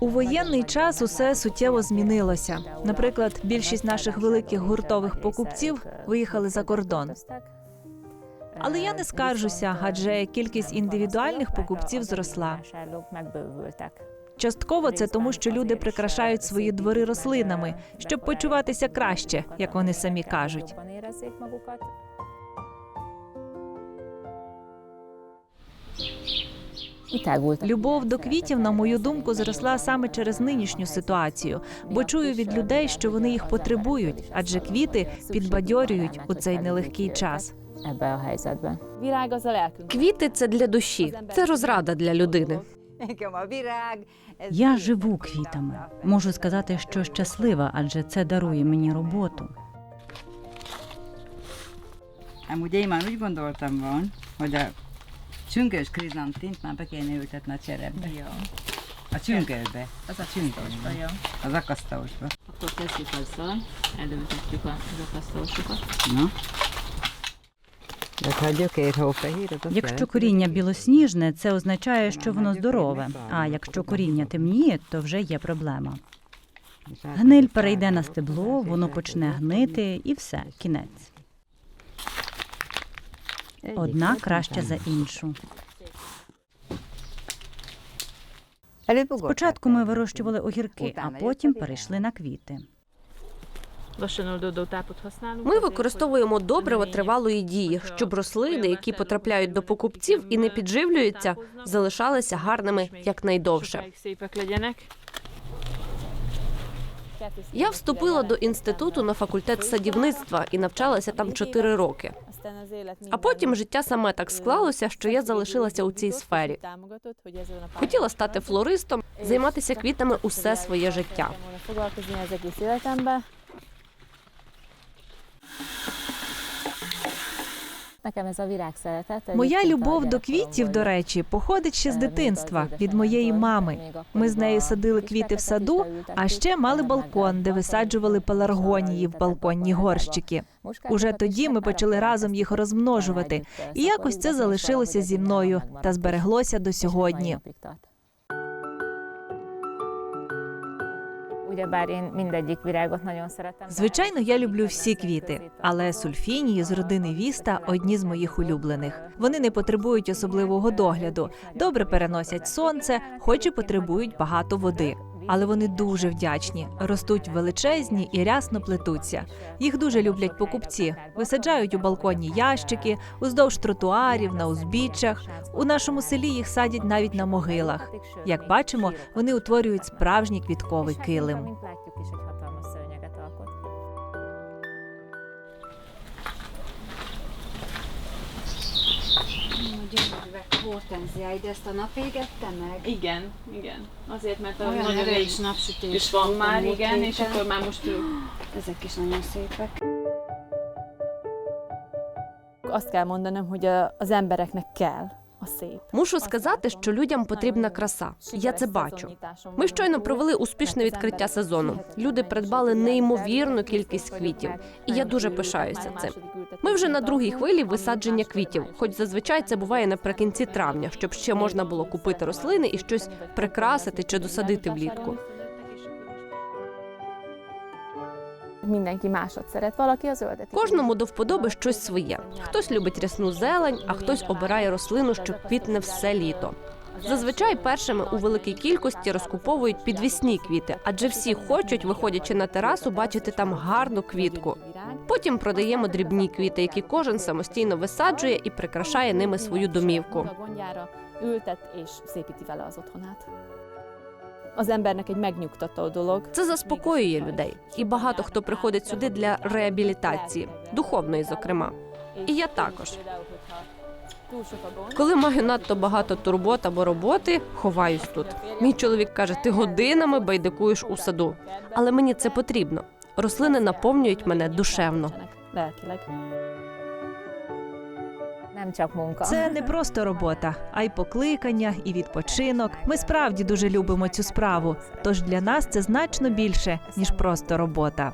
У воєнний час усе суттєво змінилося. Наприклад, більшість наших великих гуртових покупців виїхали за кордон. Але я не скаржуся, адже кількість індивідуальних покупців зросла. Частково це тому, що люди прикрашають свої двори рослинами, щоб почуватися краще, як вони самі кажуть. Любов до квітів, на мою думку, зросла саме через нинішню ситуацію, бо чую від людей, що вони їх потребують, адже квіти підбадьорюють у цей нелегкий час. Квіти це для душі, це розрада для людини. Я живу квітами. Можу сказати, що щаслива, адже це дарує мені роботу. Amúgy én már úgy gondoltam van, hogy a csünkös krizantint már be kéne ültetni a cserepbe. A csünkösbe. Az a csünkösbe. Az akasztósba. Akkor kezdjük azzal, hófehér, az azt Якщо коріння білосніжне, це означає, що воно здорове. А якщо коріння темніє, то вже є проблема. Гниль перейде на стебло, воно почне гнити, і все, кінець. Одна краща за іншу. Спочатку ми вирощували огірки, а потім перейшли на квіти. Ми використовуємо добрива тривалої дії, щоб рослини, які потрапляють до покупців і не підживлюються, залишалися гарними якнайдовше. Я вступила до інституту на факультет садівництва і навчалася там 4 роки. А потім життя саме так склалося, що я залишилася у цій сфері. Хотіла стати флористом, займатися квітами усе своє життя. Моя любов до квітів, до речі, походить ще з Е, дитинства від моєї мами. Ми з нею садили квіти в саду, а ще мали балкон, де висаджували пеларгонії в балконні горщики. Уже тоді ми почали разом їх розмножувати, і якось це залишилося зі мною та збереглося до сьогодні. Ugyebár én mindegyik virágot nagyon szeretem. Звичайно, я люблю всі квіти, але сульфінії з родини Віста одні з моїх улюблених. Вони не потребують особливого догляду, добре переносять сонце, хоч і потребують багато води. Але вони дуже вдячні, ростуть величезні і рясно плетуться. Їх дуже люблять покупці. Висаджають у балконні ящики, уздовж тротуарів, на узбіччях. У нашому селі їх садять навіть на могилах. Як бачимо, вони утворюють справжній квітковий килим. Hortenziáid, ezt a nap égette meg? Igen, igen. Azért, mert a Olyan nagyon erős napsütés is van már, igen, és héten. akkor már most ő Ezek is nagyon szépek. Azt kell mondanom, hogy a, az embereknek kell. Мушу сказати, що людям потрібна краса. Я це бачу. Ми щойно провели успішне відкриття сезону. Люди придбали неймовірну кількість квітів, і я дуже пишаюся цим. Ми вже на другій хвилі висадження квітів, хоч зазвичай це буває наприкінці травня, щоб ще можна було купити рослини і щось прикрасити чи досадити влітку. Mindenki másot szeret, valaki zöldet. Кожному до вподоби щось своє. Хтось любить рясну зелень, а хтось обирає рослину, що квітне все літо. Зазвичай першими у великій кількості розкуповують підвісні квіти, адже всі хочуть, виходячи на терасу, бачити там гарну квітку. Потім продаємо дрібні квіти, які кожен самостійно висаджує і прикрашає ними свою домівку. Az embernek egy megnyugtató dolog. Це заспокоює людей, і багато хто приходить сюди для реабілітації, духовної, зокрема. І я також. Коли маю надто багато турбот або роботи, ховаюсь тут. Мій чоловік каже: ти годинами байдикуєш у саду, але мені це потрібно. Рослини наповнюють мене душевно. Це не просто робота, а й покликання, і відпочинок. Ми справді дуже любимо цю справу. Тож для нас це значно більше ніж просто робота.